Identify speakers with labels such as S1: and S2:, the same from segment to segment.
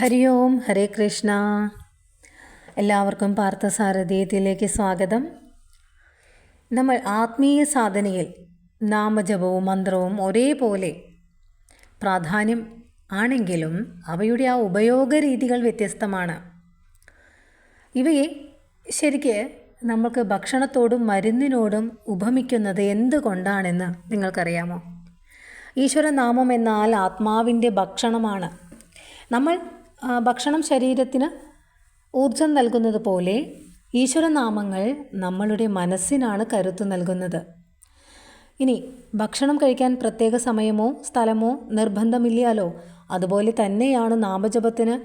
S1: ഹരി ഓം ഹരേ കൃഷ്ണ. എല്ലാവർക്കും പാർത്ഥസാരഥീയത്തിലേക്ക് സ്വാഗതം. നമ്മൾ ആത്മീയ സാധനയിൽ നാമജപവും മന്ത്രവും ഒരേപോലെ പ്രാധാന്യം ആണെങ്കിലും അവയുടെ ആ ഉപയോഗ രീതികൾ വ്യത്യസ്തമാണ്. ഇവയെ ശരിക്ക് നമുക്ക് ഭക്ഷണത്തോടും മരുന്നിനോടും ഉപമിക്കുന്നത് എന്തുകൊണ്ടാണെന്ന് നിങ്ങൾക്കറിയാമോ? ഈശ്വരനാമം എന്നാൽ ആത്മാവിന്റെ ഭക്ഷണമാണ്. നമ്മൾ ഭക്ഷണം ശരീരത്തിന് ഊർജം നൽകുന്നത് പോലെ ഈശ്വരനാമങ്ങൾ നമ്മളുടെ മനസ്സിനാണ് കരുത്ത് നൽകുന്നത്. ഇനി ഭക്ഷണം കഴിക്കാൻ പ്രത്യേക സമയമോ സ്ഥലമോ നിർബന്ധമില്ലാലോ അതുപോലെ തന്നെയാണ് നാമജപത്തിന്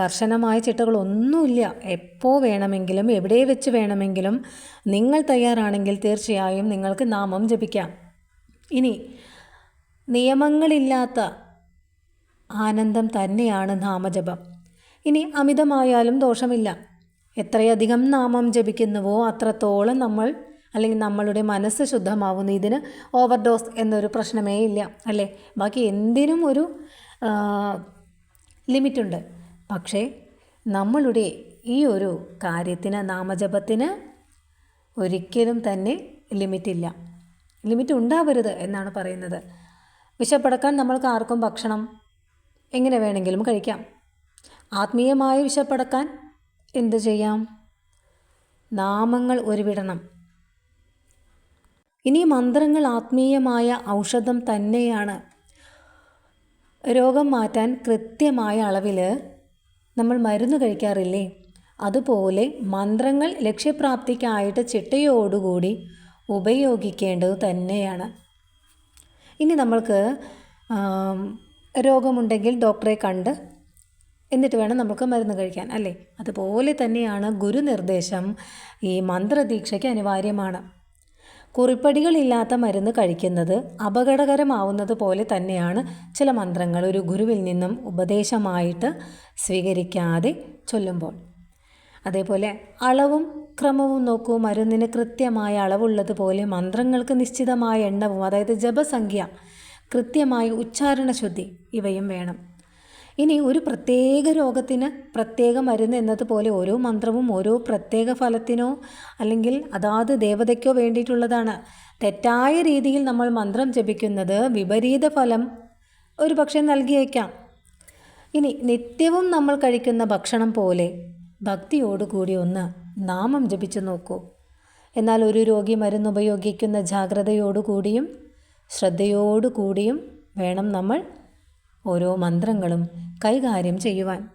S1: കർശനമായ ചിട്ടകളൊന്നുമില്ല. എപ്പോൾ വേണമെങ്കിലും എവിടെ വെച്ച് വേണമെങ്കിലും നിങ്ങൾ തയ്യാറാണെങ്കിൽ തീർച്ചയായും നിങ്ങൾക്ക് നാമം ജപിക്കാം. ഇനി നിയമങ്ങളില്ലാത്ത ആനന്ദം തന്നെയാണ് നാമജപം. ഇനി അമിതമായാലും ദോഷമില്ല. എത്രയധികം നാമം ജപിക്കുന്നുവോ അത്രത്തോളം നമ്മൾ അല്ലെങ്കിൽ നമ്മളുടെ മനസ്സ് ശുദ്ധമാവുന്നു. ഇതിന് ഓവർഡോസ് എന്നൊരു പ്രശ്നമേ ഇല്ല അല്ലേ? ബാക്കി എന്തിനും ഒരു ലിമിറ്റുണ്ട്. പക്ഷേ നമ്മളുടെ ഈ ഒരു കാര്യത്തിന് നാമജപത്തിന് ഒരിക്കലും തന്നെ ലിമിറ്റില്ല. ലിമിറ്റ് ഉണ്ടാവരുത് എന്നാണ് പറയുന്നത്. വിശപ്പടക്കാൻ നമ്മൾക്ക് ആർക്കും ഭക്ഷണം എങ്ങനെ വേണമെങ്കിലും കഴിക്കാം. ആത്മീയമായ വിശപ്പടക്കാൻ എന്തു ചെയ്യാം? നാമങ്ങൾ ഉരുവിടണം ഇനി മന്ത്രങ്ങൾ ആത്മീയമായ ഔഷധം തന്നെയാണ്. രോഗം മാറ്റാൻ കൃത്യമായ അളവിൽ നമ്മൾ മരുന്ന് കഴിക്കാറില്ലേ? അതുപോലെ മന്ത്രങ്ങൾ ലക്ഷ്യപ്രാപ്തിക്കായിട്ട് ചിട്ടയോടുകൂടി ഉപയോഗിക്കേണ്ടത് തന്നെയാണ്. ഇനി നമ്മൾക്ക് രോഗമുണ്ടെങ്കിൽ ഡോക്ടറെ കണ്ട് എന്നിട്ട് വേണം നമുക്ക് മരുന്ന് കഴിക്കാൻ അല്ലേ? അതുപോലെ തന്നെയാണ് ഗുരുനിർദ്ദേശം. ഈ മന്ത്രദീക്ഷയ്ക്ക് അനിവാര്യമാണ്. കുറിപ്പടികളില്ലാത്ത മരുന്ന് കഴിക്കുന്നത് അപകടകരമാവുന്നത് പോലെ തന്നെയാണ് ചില മന്ത്രങ്ങൾ ഒരു ഗുരുവിൽ നിന്നും ഉപദേശമായിട്ട് സ്വീകരിക്കാതെ ചൊല്ലുമ്പോൾ. അതേപോലെ അളവും ക്രമവും നോക്കൂ. മരുന്നിന് കൃത്യമായ അളവുള്ളതുപോലെ മന്ത്രങ്ങൾക്ക് നിശ്ചിതമായ എണ്ണവും അതായത് ജപസംഖ്യ കൃത്യമായ ഉച്ചാരണ ശുദ്ധി ഇവയും വേണം. ഇനി ഒരു പ്രത്യേക രോഗത്തിന് പ്രത്യേക മരുന്ന് എന്നതുപോലെ ഓരോ മന്ത്രവും ഓരോ പ്രത്യേക ഫലത്തിനോ അല്ലെങ്കിൽ അതാത് ദേവതയ്ക്കോ വേണ്ടിയിട്ടുള്ളതാണ്. തെറ്റായ രീതിയിൽ നമ്മൾ മന്ത്രം ജപിക്കുന്നത് വിപരീത ഫലം ഒരു പക്ഷേ നൽകിയേക്കാം. ഇനി നിത്യവും നമ്മൾ കഴിക്കുന്ന ഭക്ഷണം പോലെ ഭക്തിയോടുകൂടി ഒന്ന് നാമം ജപിച്ചു നോക്കൂ. എന്നാൽ ഒരു രോഗി മരുന്ന് ഉപയോഗിക്കുന്ന ജാഗ്രതയോടുകൂടിയും ശ്രദ്ധയോടുകൂടിയും വേണം നമ്മൾ ഓരോ മന്ത്രങ്ങളും കൈകാര്യം ചെയ്യുവാൻ.